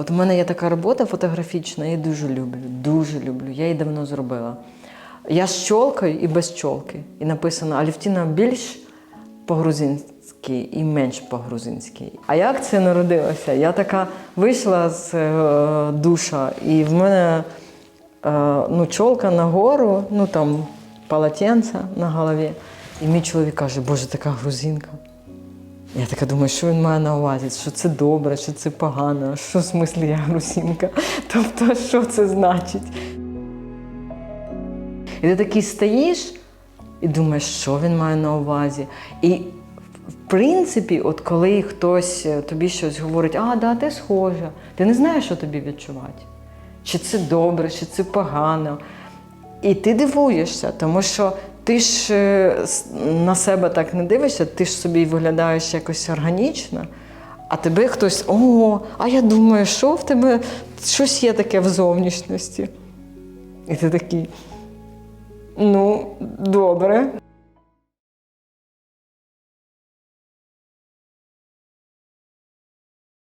От у мене є така робота фотографічна, я її дуже люблю, дуже люблю. Я її давно зробила. Я з чолкою і без чолки. І написано Алівтіна більш по-грузинськи і менш по-грузинськи. А як це народилося? Я така вийшла з е, душа, і в мене е, ну, чолка нагору, ну там полотенце на голові. І мій чоловік каже, Боже, така грузинка. Я така думаю, що він має на увазі, що це добре, що це погано, що в смислі я грузинка. Тобто, що це значить? І ти такий стоїш і думаєш, що він має на увазі. І в принципі, от коли хтось е, тобі щось говорить, а, да, ти схожа, ти не знаєш, що тобі відчувати. Чи це добре, чи це погано. І ти дивуєшся, тому що ти ж е, на себе так не дивишся, ти ж собі виглядаєш якось органічно, а тебе хтось, о, а я думаю, що в тебе щось є таке в зовнішності. І ти такий. Ну, добре.